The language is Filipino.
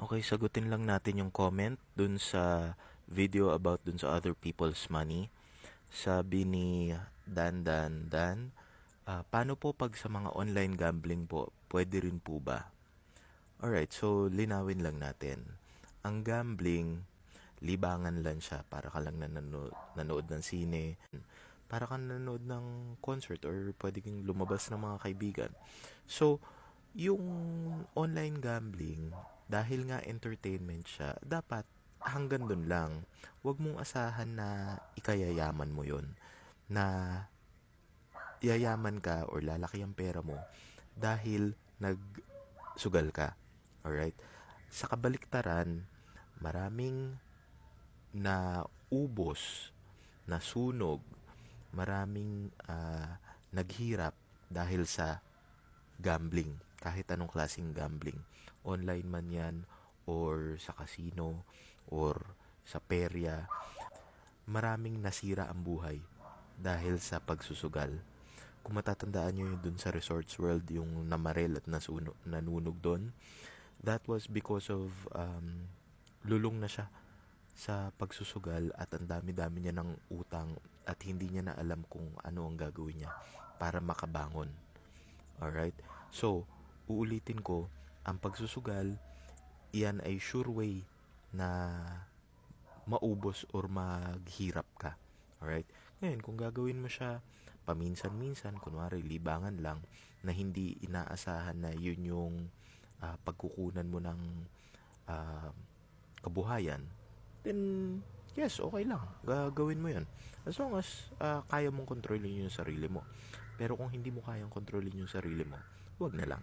Okay, sagutin lang natin yung comment dun sa video about dun sa other people's money. Sabi ni Dan Dan Dan, ah, paano po pag sa mga online gambling po, pwede rin po ba? Alright, so linawin lang natin. Ang gambling, libangan lang siya. Para ka lang nanonood, nanood ng sine, para ka nanonood ng concert or pwede lumabas ng mga kaibigan. So, yung online gambling, dahil nga entertainment siya, dapat hanggang dun lang. Huwag mong asahan na ikayayaman mo yun. Na yayaman ka or lalaki ang pera mo dahil nagsugal ka. Alright? Sa kabaliktaran, maraming na ubos, nasunog, maraming ah, naghirap dahil sa gambling. Kahit anong klaseng gambling. Online man yan, or sa casino, or sa perya. Maraming nasira ang buhay dahil sa pagsusugal. Kung matatandaan nyo yun dun sa Resorts World, yung namarel at nasuno, nanunog doon, that was because of um, lulong na siya sa pagsusugal at ang dami-dami niya ng utang at hindi niya na alam kung ano ang gagawin niya para makabangon. Alright? So, uulitin ko, ang pagsusugal, iyan ay sure way na maubos or maghirap ka. Alright? Ngayon, kung gagawin mo siya paminsan-minsan, kunwari libangan lang, na hindi inaasahan na yun yung ah, pagkukunan mo ng ah, kabuhayan, then yes, okay lang. Gagawin mo yun. As long as ah, kaya mong kontrolin yung sarili mo. Pero kung hindi mo kayang kontrolin yung sarili mo, wag na lang.